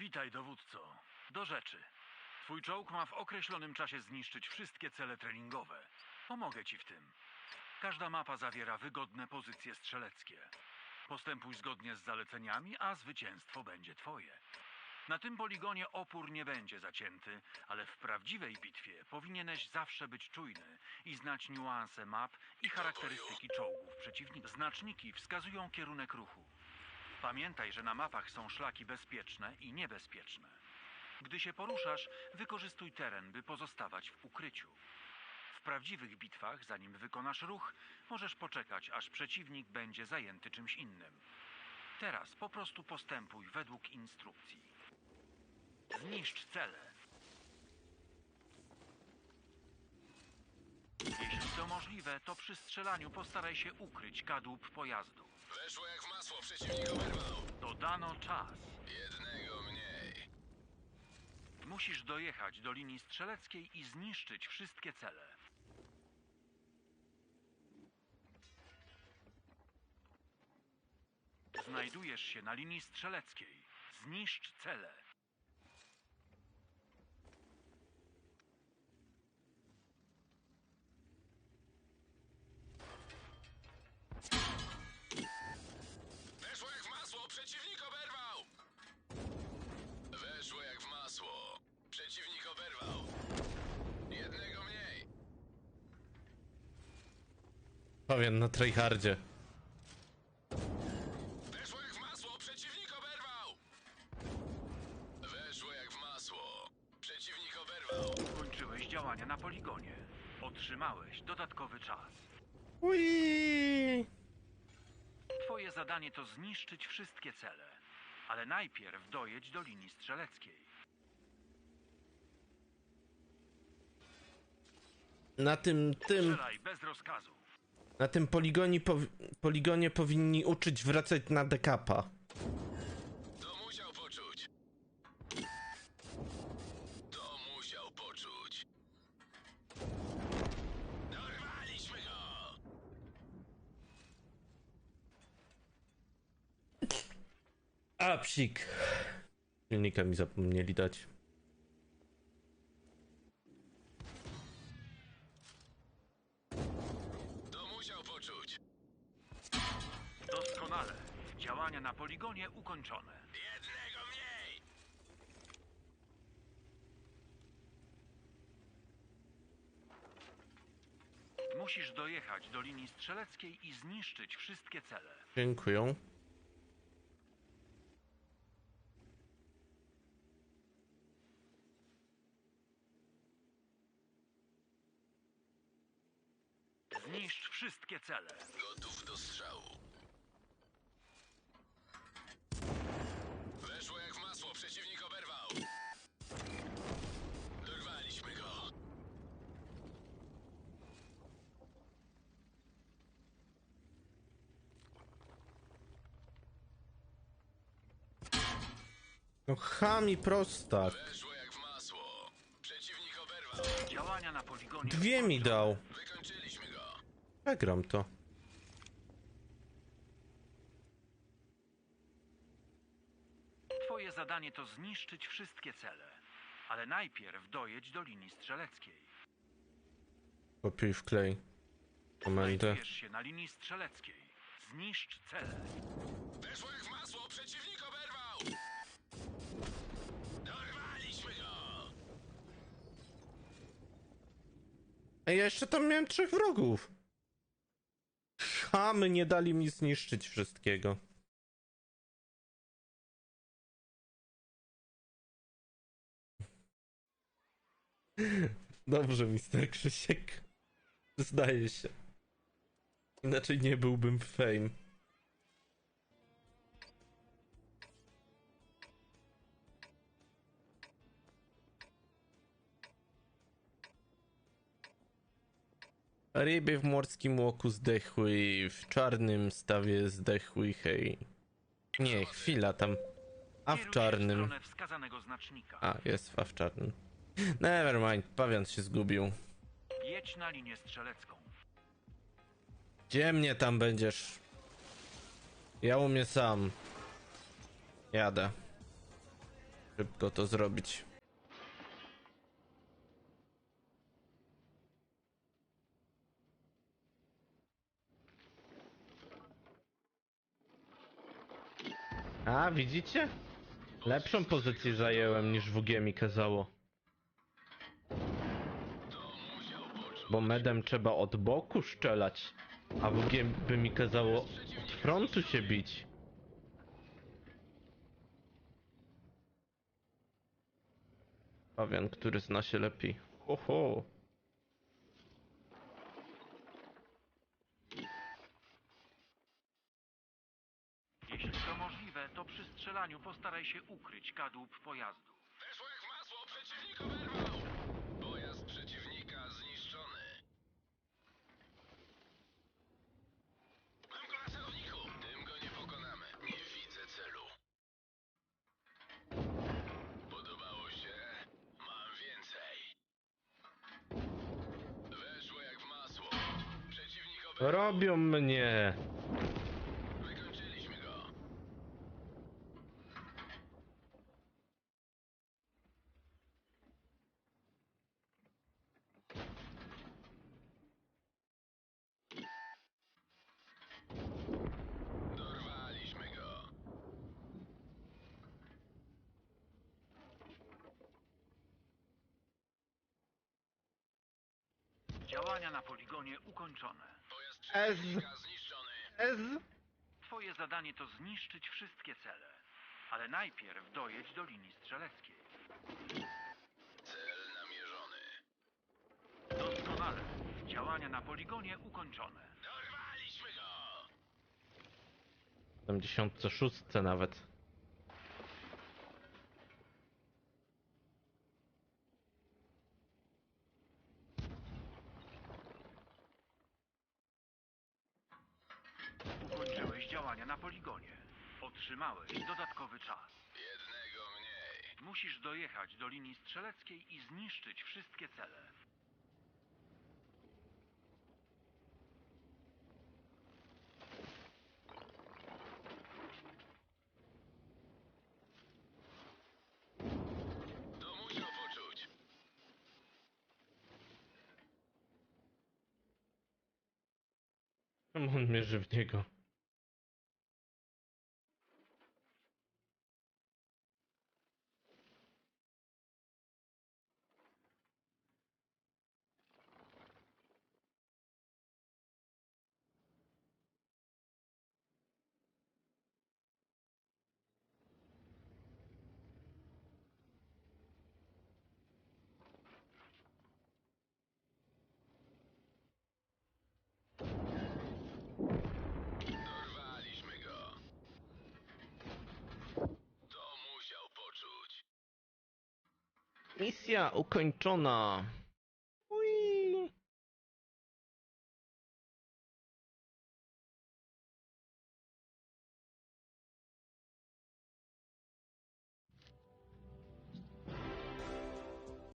Witaj, dowódco. Do rzeczy. Twój czołg ma w określonym czasie zniszczyć wszystkie cele treningowe. Pomogę ci w tym. Każda mapa zawiera wygodne pozycje strzeleckie. Postępuj zgodnie z zaleceniami, a zwycięstwo będzie twoje. Na tym poligonie opór nie będzie zacięty, ale w prawdziwej bitwie powinieneś zawsze być czujny i znać niuanse map i charakterystyki czołgów przeciwnika. Znaczniki wskazują kierunek ruchu. Pamiętaj, że na mapach są szlaki bezpieczne i niebezpieczne. Gdy się poruszasz, wykorzystuj teren, by pozostawać w ukryciu. W prawdziwych bitwach, zanim wykonasz ruch, możesz poczekać, aż przeciwnik będzie zajęty czymś innym. Teraz po prostu postępuj według instrukcji. Zniszcz cele. Jeśli to możliwe, to przy strzelaniu postaraj się ukryć kadłub pojazdu. Weszło jak w masło, przeciwnik oberwał. Dodano czas. Jednego mniej. Musisz dojechać do linii strzeleckiej i zniszczyć wszystkie cele. Znajdujesz się na linii strzeleckiej. Zniszcz cele. Powiem na tryhardzie. Weszło jak w masło, przeciwnik oberwał. Weszło jak w masło. Przeciwnik oberwał. Kończyłeś działania na poligonie. Otrzymałeś dodatkowy czas. Ui! Twoje zadanie to zniszczyć wszystkie cele. Ale najpierw dojedź do linii strzeleckiej. Na tym, tym, Strzelaj bez rozkazu. Na tym poligonie, powi- poligonie powinni uczyć wracać na dekapa. To musiał poczuć. To musiał poczuć. Dorwaliśmy go! A, psik. Silnika mi zapomnieli dać. Działania na poligonie ukończone. Jednego mniej! Musisz dojechać do linii strzeleckiej i zniszczyć wszystkie cele. Dziękuję. Zniszcz wszystkie cele. Gotów do strzału. Weszło jak w masło, przeciwnik oberwał. Dorwaliśmy go. No chami prostak. Weszło jak w masło. Przeciwnik oberwał. Działania na poligonie. Dwie mi dał. Wykończyliśmy go. Przegram to. Twoje zadanie to zniszczyć wszystkie cele. Ale najpierw dojedź do linii strzeleckiej. Kopiuj w klej. Komendę. Znajdujesz się na linii strzeleckiej. Zniszcz cele. Weszło jak w masło, przeciwnik oberwał. Dorwaliśmy go. Ja jeszcze tam miałem trzech wrogów. Chamy nie dali mi zniszczyć wszystkiego. Dobrze, mister Krzysiek. Zdaje się. Inaczej nie byłbym fame. Ryby w morskim łoku zdechły, w czarnym stawie zdechły, hej. Nie, chwila tam. A w czarnym. A, jest a w czarnym. Nevermind, pawiant się zgubił. Jedź na linię strzelecką. Gdzie mnie tam będziesz? Ja umiem sam. Jadę. Szybko to zrobić. A, widzicie? Lepszą pozycję zajęłem niż WG mi kazało. Bo medem trzeba od boku szczelać, a WG by mi kazało od frontu się bić. Pawian, który zna się lepiej. Ho, ho. Jeśli to możliwe, to przy strzelaniu postaraj się ukryć kadłub pojazdu. Weszło jak w masło, przeciwnik oberwał! Pojazd przeciwnika zniszczony. Mam go na celowniku! Tym go nie pokonamy. Nie widzę celu. Podobało się? Mam więcej. Weszło jak w masło. Przeciwnik oberwał. Robią mnie. Działania na poligonie ukończone. Pojazd Ez. przeciwnika zniszczony. Ez. Twoje zadanie to zniszczyć wszystkie cele. Ale najpierw dojedź do linii strzeleckiej. Cel namierzony. Doskonale. Działania na poligonie ukończone. Dorwaliśmy go! 76 nawet. Ukończyłeś działania na poligonie. Otrzymałeś dodatkowy czas. Jednego mniej. Musisz dojechać do linii strzeleckiej i zniszczyć wszystkie cele. To musiał poczuć. Czemu on mierzy w niego? Misja ukończona.